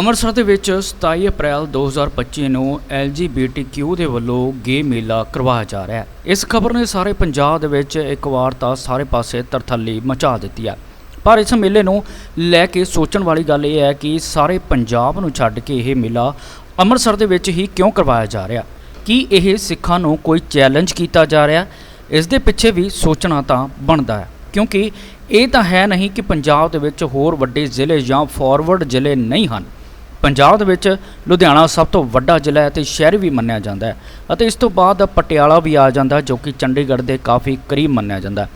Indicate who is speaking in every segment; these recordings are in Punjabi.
Speaker 1: ਅੰਮ੍ਰਿਤਸਰ ਦੇ ਵਿੱਚ 27 ਅਪ੍ਰੈਲ 2025 ਨੂੰ LGBTQ ਦੇ ਵੱਲੋਂ ਗੇ ਮੇਲਾ ਕਰਵਾਇਆ ਜਾ ਰਿਹਾ ਹੈ। ਇਸ ਖਬਰ ਨੇ ਸਾਰੇ ਪੰਜਾਬ ਦੇ ਵਿੱਚ ਇੱਕ ਵਾਰ ਤਾਂ ਸਾਰੇ ਪਾਸੇ ਤਰਥੱਲੀ ਮਚਾ ਦਿੱਤੀ ਹੈ। ਪਰ ਇਸ ਮੇਲੇ ਨੂੰ ਲੈ ਕੇ ਸੋਚਣ ਵਾਲੀ ਗੱਲ ਇਹ ਹੈ ਕਿ ਸਾਰੇ ਪੰਜਾਬ ਨੂੰ ਛੱਡ ਕੇ ਇਹ ਮੇਲਾ ਅੰਮ੍ਰਿਤਸਰ ਦੇ ਵਿੱਚ ਹੀ ਕਿਉਂ ਕਰਵਾਇਆ ਜਾ ਰਿਹਾ? ਕੀ ਇਹ ਸਿੱਖਾਂ ਨੂੰ ਕੋਈ ਚੈਲੰਜ ਕੀਤਾ ਜਾ ਰਿਹਾ? ਇਸ ਦੇ ਪਿੱਛੇ ਵੀ ਸੋਚਣਾ ਤਾਂ ਬਣਦਾ ਹੈ, ਕਿਉਂਕਿ ਇਹ ਤਾਂ ਹੈ ਨਹੀਂ ਕਿ ਪੰਜਾਬ ਦੇ ਵਿੱਚ ਹੋਰ ਵੱਡੇ ਜ਼ਿਲ੍ਹੇ ਜਾਂ ਫਾਰਵਰਡ ਜ਼ਿਲ੍ਹੇ ਨਹੀਂ ਹਨ। ਪੰਜਾਬ ਦੇ ਵਿੱਚ ਲੁਧਿਆਣਾ ਸਭ ਤੋਂ ਵੱਡਾ ਜ਼ਿਲ੍ਹਾ ਹੈ ਤੇ ਸ਼ਹਿਰ ਵੀ ਮੰਨਿਆ ਜਾਂਦਾ ਹੈ ਅਤੇ ਇਸ ਤੋਂ ਬਾਅਦ ਪਟਿਆਲਾ ਵੀ ਆ ਜਾਂਦਾ ਜੋ ਕਿ ਚੰਡੀਗੜ੍ਹ ਦੇ ਕਾਫੀ ਕਰੀਬ ਮੰਨਿਆ ਜਾਂਦਾ ਹੈ।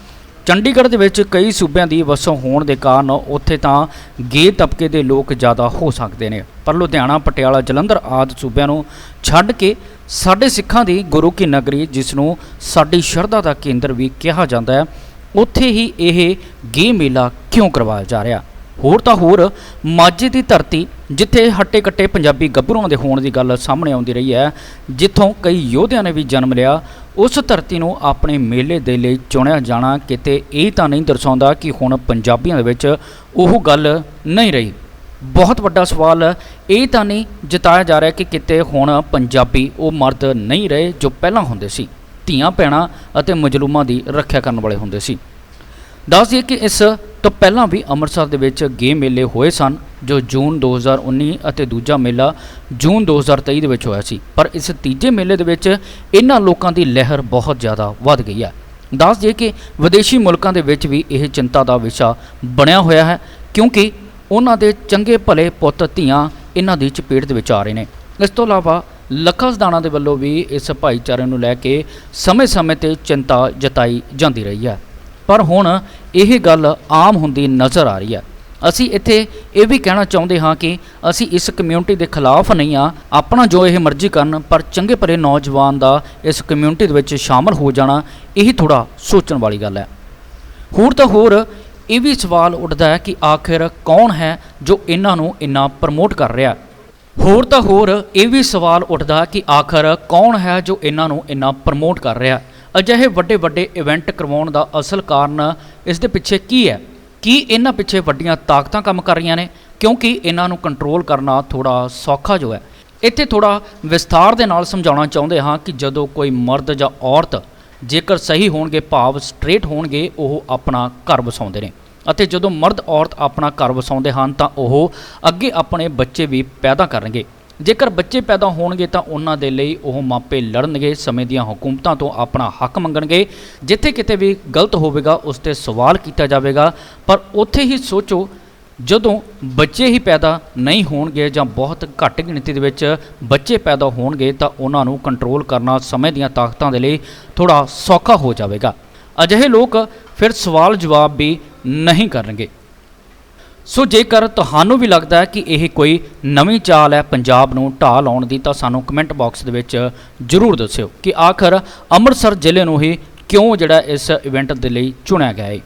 Speaker 1: ਚੰਡੀਗੜ੍ਹ ਦੇ ਵਿੱਚ ਕਈ ਸੂਬਿਆਂ ਦੀ ਵਸੋਂ ਹੋਣ ਦੇ ਕਾਰਨ ਉੱਥੇ ਤਾਂ ਗੇ ਤਬਕੇ ਦੇ ਲੋਕ ਜ਼ਿਆਦਾ ਹੋ ਸਕਦੇ ਨੇ, ਪਰ ਲੁਧਿਆਣਾ, ਪਟਿਆਲਾ, ਜਲੰਧਰ ਆਦਿ ਸੂਬਿਆਂ ਨੂੰ ਛੱਡ ਕੇ ਸਾਡੇ ਸਿੱਖਾਂ ਦੀ ਗੁਰੂ ਕੀ ਨਗਰੀ, ਜਿਸ ਨੂੰ ਸਾਡੀ ਸ਼ਰਧਾ ਦਾ ਕੇਂਦਰ ਵੀ ਕਿਹਾ ਜਾਂਦਾ ਹੈ, ਉੱਥੇ ਹੀ ਇਹ ਗੇ ਮੇਲਾ ਕਿਉਂ ਕਰਵਾਇਆ ਜਾ ਰਿਹਾ? ਹੋਰ ਤਾਂ ਹੋਰ, ਮਾਝੇ ਦੀ ਧਰਤੀ ਜਿੱਥੇ ਹੱਟੇ ਕੱਟੇ ਪੰਜਾਬੀ ਗੱਭਰੂਆਂ ਦੇ ਹੋਣ ਦੀ ਗੱਲ ਸਾਹਮਣੇ ਆਉਂਦੀ ਰਹੀ ਹੈ, ਜਿੱਥੋਂ ਕਈ ਯੋਧਿਆਂ ਨੇ ਵੀ ਜਨਮ ਲਿਆ, ਉਸ ਧਰਤੀ ਨੂੰ ਆਪਣੇ ਮੇਲੇ ਦੇ ਲਈ ਚੁਣਿਆ ਜਾਣਾ ਕਿਤੇ ਇਹ ਤਾਂ ਨਹੀਂ ਦਰਸਾਉਂਦਾ ਕਿ ਹੁਣ ਪੰਜਾਬੀਆਂ ਦੇ ਵਿੱਚ ਉਹ ਗੱਲ ਨਹੀਂ ਰਹੀ। ਬਹੁਤ ਵੱਡਾ ਸਵਾਲ, ਇਹ ਤਾਂ ਨਹੀਂ ਜਤਾਇਆ ਜਾ ਰਿਹਾ ਕਿ ਕਿਤੇ ਹੁਣ ਪੰਜਾਬੀ ਉਹ ਮਰਦ ਨਹੀਂ ਰਹੇ ਜੋ ਪਹਿਲਾਂ ਹੁੰਦੇ ਸੀ ਧੀਆਂ ਭੈਣਾਂ ਅਤੇ ਮਜਲੂਮਾਂ ਦੀ ਰੱਖਿਆ ਕਰਨ ਵਾਲੇ ਹੁੰਦੇ ਸੀ। ਦੱਸ ਦਈਏ ਕਿ ਇਸ ਤੋਂ ਪਹਿਲਾਂ ਵੀ ਅੰਮ੍ਰਿਤਸਰ ਦੇ ਵਿੱਚ ਗੇ ਮੇਲੇ ਹੋਏ ਸਨ, ਜੋ ਜੂਨ 2019 ਅਤੇ ਦੂਜਾ ਮੇਲਾ ਜੂਨ 2023 ਦੇ ਵਿੱਚ ਹੋਇਆ ਸੀ। ਪਰ ਇਸ ਤੀਜੇ ਮੇਲੇ ਦੇ ਵਿੱਚ ਇਹਨਾਂ ਲੋਕਾਂ ਦੀ ਲਹਿਰ ਬਹੁਤ ਜ਼ਿਆਦਾ ਵੱਧ ਗਈ ਹੈ। ਦੱਸ ਦਈਏ ਕਿ ਵਿਦੇਸ਼ੀ ਮੁਲਕਾਂ ਦੇ ਵਿੱਚ ਵੀ ਇਹ ਚਿੰਤਾ ਦਾ ਵਿਸ਼ਾ ਬਣਿਆ ਹੋਇਆ ਹੈ, ਕਿਉਂਕਿ ਉਹਨਾਂ ਦੇ ਚੰਗੇ ਭਲੇ ਪੁੱਤ ਧੀਆਂ ਇਹਨਾਂ ਦੀ ਚਪੇਟ ਦੇ ਵਿੱਚ ਆ ਰਹੇ ਨੇ। ਇਸ ਤੋਂ ਇਲਾਵਾ ਲੱਖਾ ਸਦਾਣਾ ਦੇ ਵੱਲੋਂ ਵੀ ਇਸ ਭਾਈਚਾਰੇ ਨੂੰ ਲੈ ਕੇ ਸਮੇਂ-ਸਮੇਂ ਤੇ ਚਿੰਤਾ ਜਤਾਈ ਜਾਂਦੀ ਰਹੀ ਹੈ। ਪਰ ਹੁਣ ਇਹ ਗੱਲ ਆਮ ਹੁੰਦੀ ਨਜ਼ਰ ਆ ਰਹੀ ਹੈ। ਅਸੀਂ ਇੱਥੇ ਇਹ ਵੀ ਕਹਿਣਾ ਚਾਹੁੰਦੇ ਹਾਂ ਕਿ ਅਸੀਂ ਇਸ ਕਮਿਊਨਿਟੀ ਦੇ ਖਿਲਾਫ ਨਹੀਂ ਆ ਆਪਣਾ ਜੋ ਇਹ ਮਰਜ਼ੀ ਕਰਨ, ਪਰ ਚੰਗੇ ਭਰੇ ਨੌਜਵਾਨ ਦਾ ਇਸ ਕਮਿਊਨਿਟੀ ਦੇ ਵਿੱਚ ਸ਼ਾਮਲ ਹੋ ਜਾਣਾ, ਇਹ ਥੋੜਾ ਸੋਚਣ ਵਾਲੀ ਗੱਲ ਹੈ। ਹੋਰ ਤਾਂ ਹੋਰ ਇਹ ਵੀ ਸਵਾਲ ਉੱਠਦਾ ਹੈ ਕਿ ਆਖਿਰ ਕੌਣ ਹੈ ਜੋ ਇਹਨਾਂ ਨੂੰ ਇੰਨਾ ਪ੍ਰਮੋਟ ਕਰ ਰਿਹਾ ਹੋਰ ਤਾਂ ਹੋਰ ਇਹ ਵੀ ਸਵਾਲ ਉੱਠਦਾ ਕਿ ਆਖਰ ਕੌਣ ਹੈ ਜੋ ਇਹਨਾਂ ਨੂੰ ਇੰਨਾ ਪ੍ਰਮੋਟ ਕਰ ਰਿਹਾ ਅਜਿਹੇ ਵੱਡੇ ਵੱਡੇ ਇਵੈਂਟ ਕਰਵਾਉਣ ਦਾ ਅਸਲ ਕਾਰਨ ਇਸ ਦੇ ਪਿੱਛੇ ਕੀ ਹੈ? ਕੀ ਇਹਨਾਂ ਪਿੱਛੇ ਵੱਡੀਆਂ ਤਾਕਤਾਂ ਕੰਮ ਕਰ ਰਹੀਆਂ ਨੇ? ਕਿਉਂਕਿ ਇਹਨਾਂ ਨੂੰ ਕੰਟਰੋਲ ਕਰਨਾ ਥੋੜਾ ਸੌਖਾ ਜੋ ਹੈ। ਇੱਥੇ ਥੋੜਾ ਵਿਸਥਾਰ ਦੇ ਨਾਲ ਸਮਝਾਉਣਾ ਚਾਹੁੰਦੇ ਹਾਂ ਕਿ ਜਦੋਂ ਕੋਈ ਮਰਦ ਜਾਂ ਔਰਤ ਜੇਕਰ ਸਹੀ ਹੋਣਗੇ, ਭਾਵ ਸਟ੍ਰੇਟ ਹੋਣਗੇ, ਉਹ ਆਪਣਾ ਘਰ ਵਸਾਉਂਦੇ ਨੇ। ਅਤੇ ਜਦੋਂ ਮਰਦ ਔਰਤ ਆਪਣਾ ਘਰ ਵਸਾਉਂਦੇ ਹਨ ਤਾਂ ਉਹ ਅੱਗੇ ਆਪਣੇ ਬੱਚੇ ਵੀ ਪੈਦਾ ਕਰਨਗੇ। ਜੇਕਰ ਬੱਚੇ ਪੈਦਾ ਹੋਣਗੇ ਤਾਂ ਉਹਨਾਂ ਦੇ ਲਈ ਉਹ ਮਾਪੇ ਲੜਨਗੇ, ਸਮੇਂ ਦੀਆਂ ਹਕੂਮਤਾਂ ਤੋਂ ਆਪਣਾ ਹੱਕ ਮੰਗਣਗੇ। ਜਿੱਥੇ ਕਿਤੇ ਵੀ ਗਲਤ ਹੋਵੇਗਾ, ਉਸ ਤੇ ਸਵਾਲ ਕੀਤਾ ਜਾਵੇਗਾ। ਪਰ ਉੱਥੇ ਹੀ ਸੋਚੋ, ਜਦੋਂ ਬੱਚੇ ਹੀ ਪੈਦਾ ਨਹੀਂ ਹੋਣਗੇ ਜਾਂ ਬਹੁਤ ਘੱਟ ਗਿਣਤੀ ਦੇ ਵਿੱਚ ਬੱਚੇ ਪੈਦਾ ਹੋਣਗੇ, ਤਾਂ ਉਹਨਾਂ ਨੂੰ ਕੰਟਰੋਲ ਕਰਨਾ ਸਮੇਂ ਦੀਆਂ ਤਾਕਤਾਂ ਦੇ ਲਈ ਥੋੜਾ ਸੌਖਾ ਹੋ ਜਾਵੇਗਾ। ਅਜਿਹੇ ਲੋਕ ਫਿਰ ਸਵਾਲ ਜਵਾਬ ਵੀ ਨਹੀਂ ਕਰਨਗੇ। ਸੋ ਜੇਕਰ ਤੁਹਾਨੂੰ ਵੀ ਲੱਗਦਾ ਹੈ ਕਿ ਇਹ ਕੋਈ ਨਵੀਂ ਚਾਲ ਹੈ ਪੰਜਾਬ ਨੂੰ ਢਾਹ ਲਾਉਣ ਦੀ, ਤਾਂ ਸਾਨੂੰ ਕਮੈਂਟ ਬਾਕਸ ਦੇ ਵਿੱਚ ਜਰੂਰ ਦੱਸਿਓ ਕਿ ਆਖਰ ਅੰਮ੍ਰਿਤਸਰ ਜ਼ਿਲ੍ਹੇ ਨੂੰ ਹੀ ਕਿਉਂ ਜਿਹੜਾ ਇਸ ਇਵੈਂਟ ਦੇ ਲਈ ਚੁਣਿਆ ਗਿਆ ਹੈ।